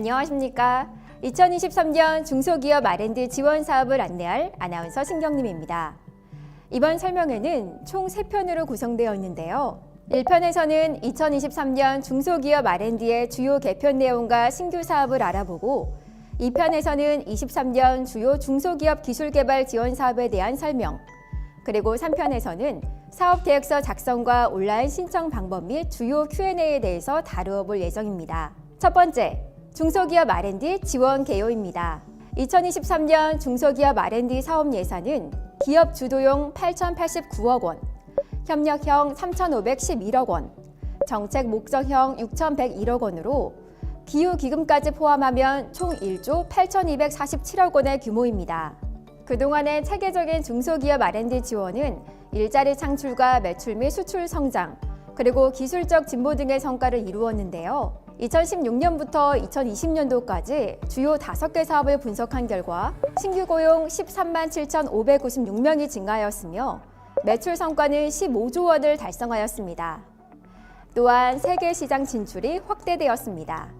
안녕하십니까. 2023년 중소기업 R&D 지원 사업을 안내할 아나운서 신경림입니다. 이번 설명회는 총 3편으로 구성되어 있는데요. 1편에서는 2023년 중소기업 R&D의 주요 개편 내용과 신규 사업을 알아보고 2편에서는 23년 주요 중소기업 기술개발 지원 사업에 대한 설명, 그리고 3편에서는 사업 계획서 작성과 온라인 신청 방법 및 주요 Q&A에 대해서 다루어 볼 예정입니다. 첫 번째, 중소기업 R&D 지원 개요입니다. 2023년 중소기업 R&D 사업 예산은 기업 주도용 8,089억 원, 협력형 3,511억 원, 정책 목적형 6,101억 원으로 기후 기금까지 포함하면 총 1조 8,247억 원의 규모입니다. 그동안의 체계적인 중소기업 R&D 지원은 일자리 창출과 매출 및 수출 성장, 그리고 기술적 진보 등의 성과를 이루었는데요. 2016년부터 2020년도까지 주요 5개 사업을 분석한 결과 신규 고용 13만 7,596명이 증가하였으며 매출 성과는 15조 원을 달성하였습니다. 또한 세계 시장 진출이 확대되었습니다.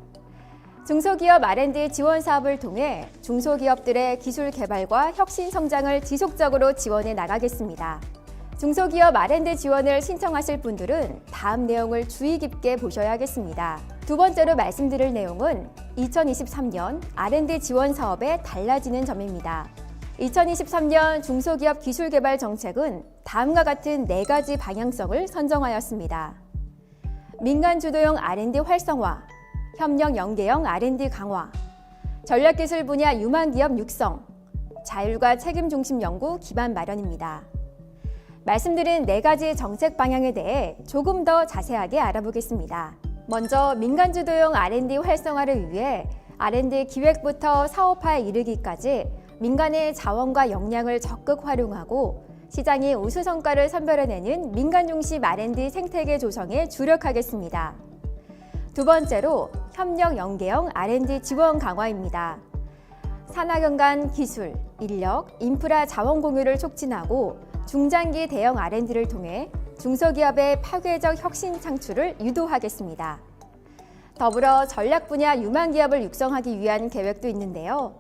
중소기업 R&D 지원 사업을 통해 중소기업들의 기술 개발과 혁신 성장을 지속적으로 지원해 나가겠습니다. 중소기업 R&D 지원을 신청하실 분들은 다음 내용을 주의 깊게 보셔야 겠습니다. 두 번째로 말씀드릴 내용은 2023년 R&D 지원 사업에 달라지는 점입니다. 2023년 중소기업 기술개발 정책은 다음과 같은 네 가지 방향성을 선정하였습니다. 민간 주도형 R&D 활성화, 협력 연계형 R&D 강화, 전략기술 분야 유망 기업 육성, 자율과 책임 중심 연구 기반 마련입니다. 말씀드린 네 가지 정책 방향에 대해 조금 더 자세하게 알아보겠습니다. 먼저 민간 주도형 R&D 활성화를 위해 R&D 기획부터 사업화에 이르기까지 민간의 자원과 역량을 적극 활용하고 시장이 우수 성과를 선별해내는 민간 중심 R&D 생태계 조성에 주력하겠습니다. 두 번째로 협력 연계형 R&D 지원 강화입니다. 산학연 간 기술, 인력, 인프라 자원 공유를 촉진하고 중장기 대형 R&D를 통해 중소기업의 파괴적 혁신 창출을 유도하겠습니다. 더불어 전략 분야 유망 기업을 육성하기 위한 계획도 있는데요.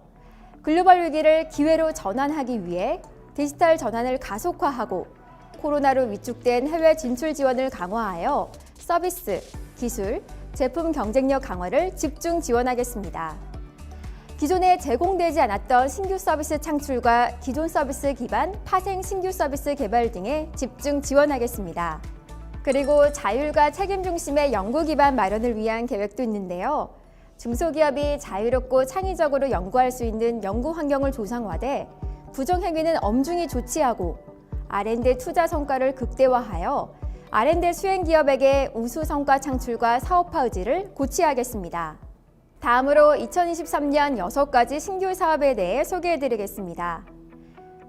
글로벌 위기를 기회로 전환하기 위해 디지털 전환을 가속화하고 코로나로 위축된 해외 진출 지원을 강화하여 서비스, 기술, 제품 경쟁력 강화를 집중 지원하겠습니다. 기존에 제공되지 않았던 신규 서비스 창출과 기존 서비스 기반 파생 신규 서비스 개발 등에 집중 지원하겠습니다. 그리고 자율과 책임 중심의 연구 기반 마련을 위한 계획도 있는데요. 중소기업이 자유롭고 창의적으로 연구할 수 있는 연구 환경을 조성화돼 부정행위는 엄중히 조치하고 R&D 투자 성과를 극대화하여 R&D 수행 기업에게 우수 성과 창출과 사업화 의지를 고취하겠습니다. 다음으로 2023년 6가지 신규 사업에 대해 소개해 드리겠습니다.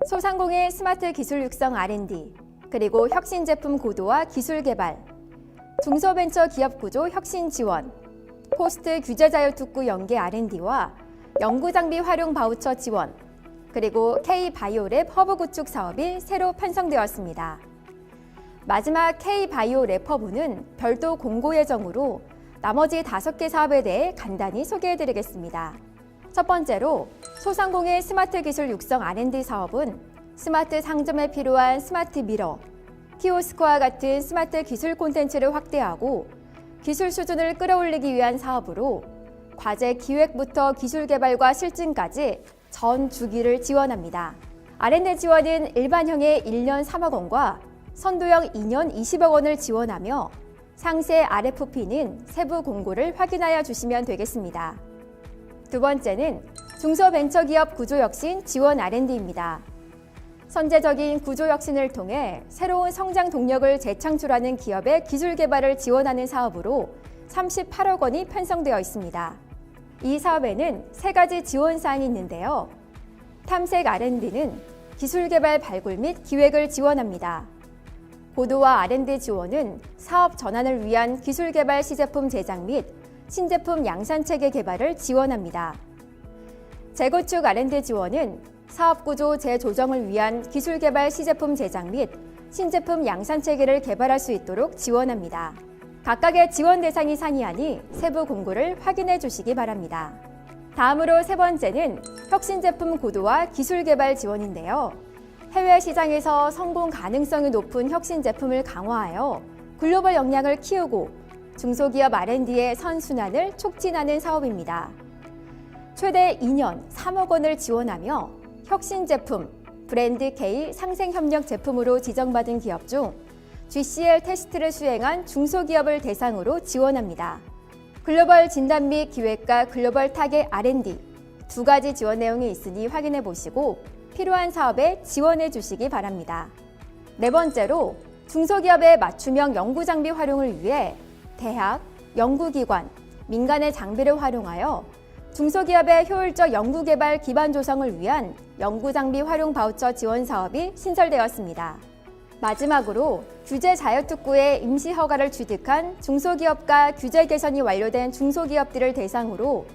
소상공인 스마트 기술 육성 R&D, 그리고 혁신 제품 고도화 기술 개발, 중소벤처 기업 구조 혁신 지원, 포스트 규제 자율 특구 연계 R&D와 연구 장비 활용 바우처 지원, 그리고 K 바이오랩 허브 구축 사업이 새로 편성되었습니다. 마지막 K 바이오 랩 허브는 별도 공고 예정으로 나머지 다섯 개 사업에 대해 간단히 소개해 드리겠습니다. 첫 번째로 소상공인 스마트 기술 육성 R&D 사업은 스마트 상점에 필요한 스마트 미러, 키오스크와 같은 스마트 기술 콘텐츠를 확대하고 기술 수준을 끌어올리기 위한 사업으로 과제 기획부터 기술 개발과 실증까지 전 주기를 지원합니다. R&D 지원은 일반형의 1년 3억 원과 선도형 2년 20억 원을 지원하며 상세 RFP는 세부 공고를 확인하여 주시면 되겠습니다. 두 번째는 중소벤처기업 구조혁신 지원 R&D입니다. 선제적인 구조혁신을 통해 새로운 성장 동력을 재창출하는 기업의 기술 개발을 지원하는 사업으로 38억 원이 편성되어 있습니다. 이 사업에는 세 가지 지원 사항이 있는데요. 탐색 R&D는 기술 개발 발굴 및 기획을 지원합니다. 고도화 R&D 지원은 사업 전환을 위한 기술 개발 시제품 제작 및 신제품 양산 체계 개발을 지원합니다. 재구축 R&D 지원은 사업 구조 재조정을 위한 기술 개발 시제품 제작 및 신제품 양산 체계를 개발할 수 있도록 지원합니다. 각각의 지원 대상이 상이하니 세부 공고를 확인해 주시기 바랍니다. 다음으로 세 번째는 혁신 제품 고도화 기술 개발 지원인데요. 해외 시장에서 성공 가능성이 높은 혁신 제품을 강화하여 글로벌 역량을 키우고 중소기업 R&D의 선순환을 촉진하는 사업입니다. 최대 2년 3억 원을 지원하며 혁신 제품, 브랜드 K 상생 협력 제품으로 지정받은 기업 중 GCL 테스트를 수행한 중소기업을 대상으로 지원합니다. 글로벌 진단 및 기획과 글로벌 타겟 R&D 두 가지 지원 내용이 있으니 확인해 보시고 필요한 사업에 지원해 주시기 바랍니다. 네 번째로 중소기업의 맞춤형 연구 장비 활용을 위해 대학, 연구기관, 민간의 장비를 활용하여 중소기업의 효율적 연구개발 기반 조성을 위한 연구장비 활용 바우처 지원 사업이 신설되었습니다. 마지막으로 규제 자유특구의 임시 허가를 취득한 중소기업과 규제 개선이 완료된 중소기업들을 대상으로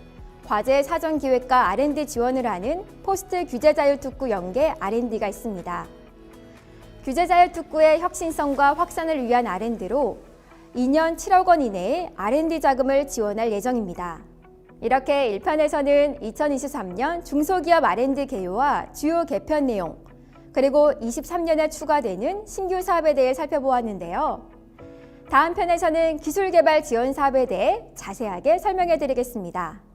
과제 사전 기획과 R&D 지원을 하는 포스트 규제 자유특구 연계 R&D가 있습니다. 규제 자유특구의 혁신성과 확산을 위한 R&D로 2년 7억 원 이내에 R&D 자금을 지원할 예정입니다. 이렇게 1편에서는 2023년 중소기업 R&D 개요와 주요 개편 내용, 그리고 23년에 추가되는 신규 사업에 대해 살펴보았는데요. 다음 편에서는 기술 개발 지원 사업에 대해 자세하게 설명해 드리겠습니다.